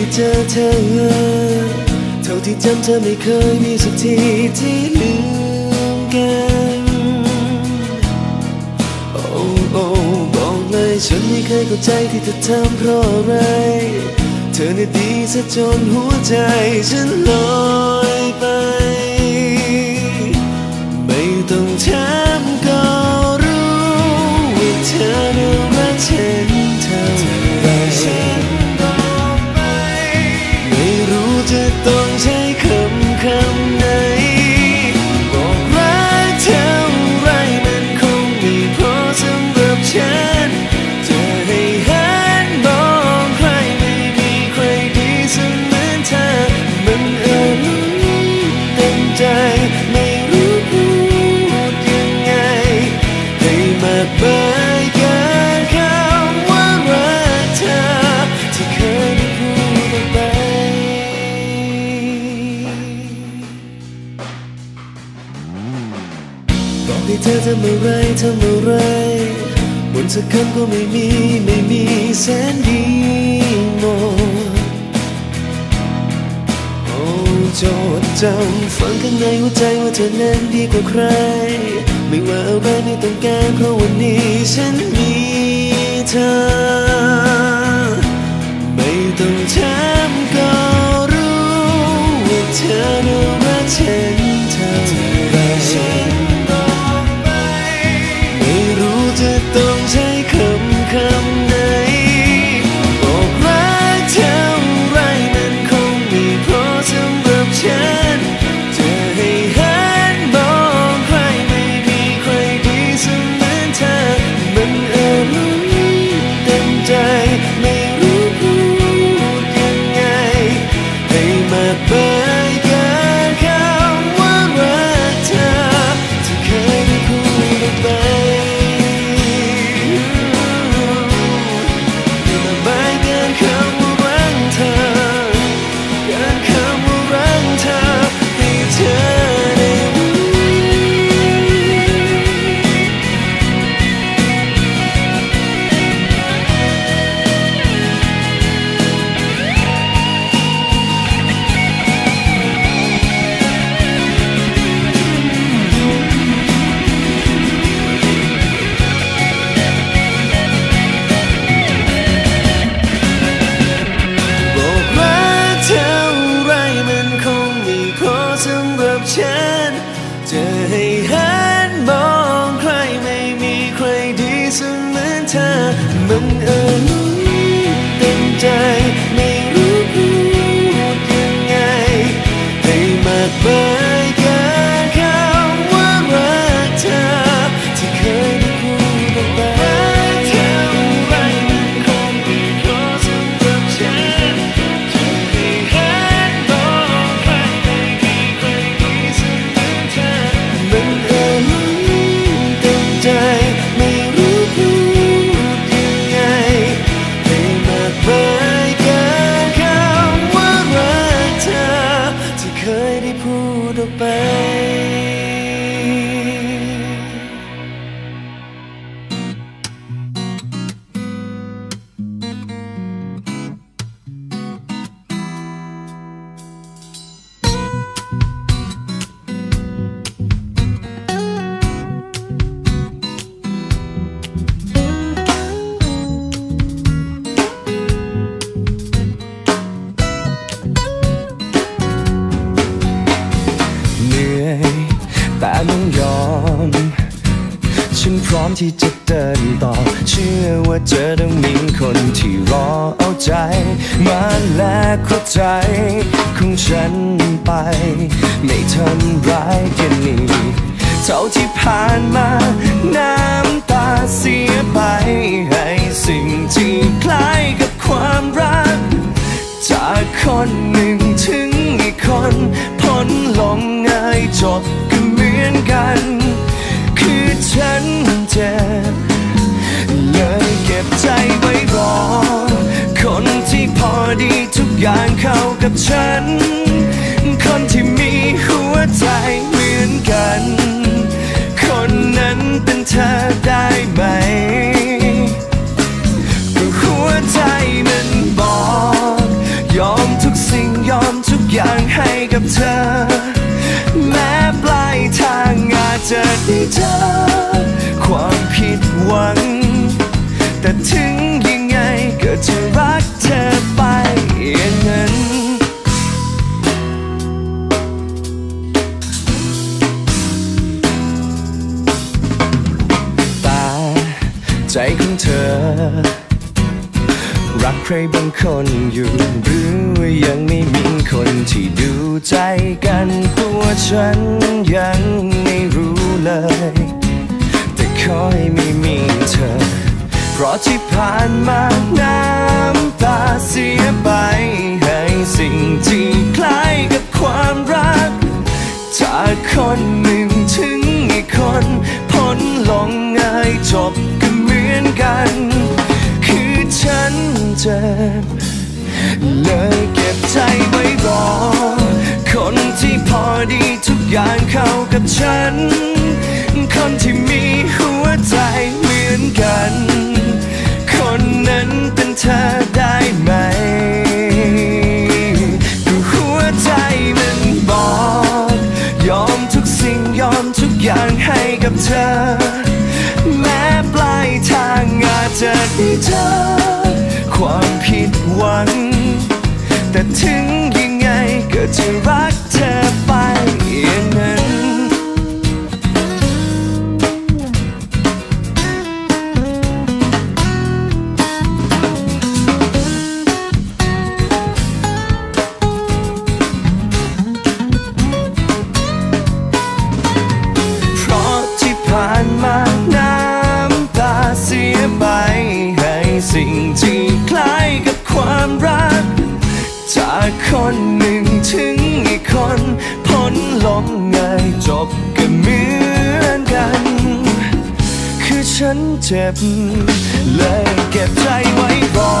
ที่เจอเธอ เท่าที่จำเธอไม่เคยมีสักทีที่ลืมกัน โอ้โอ้บอกเลยฉันไม่เคยเข้าใจที่เธอทำเพราะอะไร เธอเนี่ยดีซะจนหัวใจฉันลอยไป ไม่ต้องถาำอะไรทำอะไรบนสักคำก็ไม่มีไม่มีแสนดีหมดโอ้โจดจำฝังข้างในหัวใจว่าเธอนั้นดีกว่าใคร ไม่ว่าอะไรไม่ต้องการเพราะวันนี้ฉันมีเธอ ร้อมที่จะเดินต่อ เชื่อว่าเธอต้องมีคนที่รอเอาใจ มาและเข้าใจของฉันไป ไม่ทำร้ายกันนี่เท่าที่ผ่านมา น้ำตาเสียไป ให้สิ่งที่คล้ายกับความรัก จากคนหนึ่งถึงอีกคนพ้นลงง่ายจบก็เหมือนกัน ดีทุกอย่างเข้ากับฉัน คนที่มีหัวใจเหมือนกัน คนนั้นเป็นเธอได้ไหมก็หัวใจมันบอก ยอมทุกสิ่งยอมทุกอย่างให้กับเธอ แม้ปลายทางอาจจะได้เจอ ความผิดหวัง แต่ถึงยังไงก็จะรัก อย่างนั้นต่ใจของเธอ รักใครบางคนอยู่หรือว่ายังไม่มีคนที่ดูใจกันตัวฉันยังไม่รู้เลย แต่ขอให้ไม่มีเธอ เพราะที่ผ่านมาน้ำ อย่างเข้ากับฉัน คนที่มีหัวใจเหมือนกัน คนนั้นเป็นเธอได้ไหมก็หัวใจมันบอกยอมทุกสิ่งยอมทุกอย่างให้กับเธอ แม้ปลายทางอาจจะได้เจอความผิดหวัง แต่ถึงยังไงก็จะ เจ็บ เลยเก็บใจไว้รอ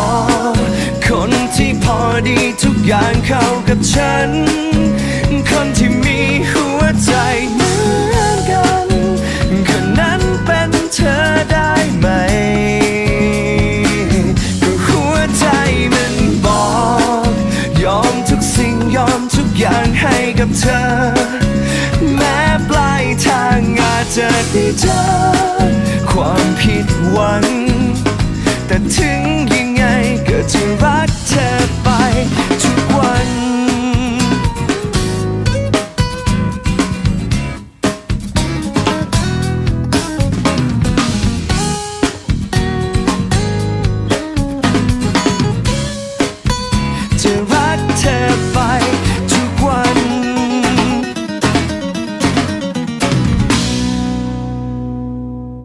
คนที่พอดีทุกอย่างเข้ากับฉัน คนที่มีหัวใจเหมือนกันคนนั้นเป็นเธอได้ไหมก็หัวใจมันบอก ยอมทุกสิ่งยอมทุกอย่างให้กับเธอ แม้ปลายทางอาจจะได้เจอ ความผิดหวัง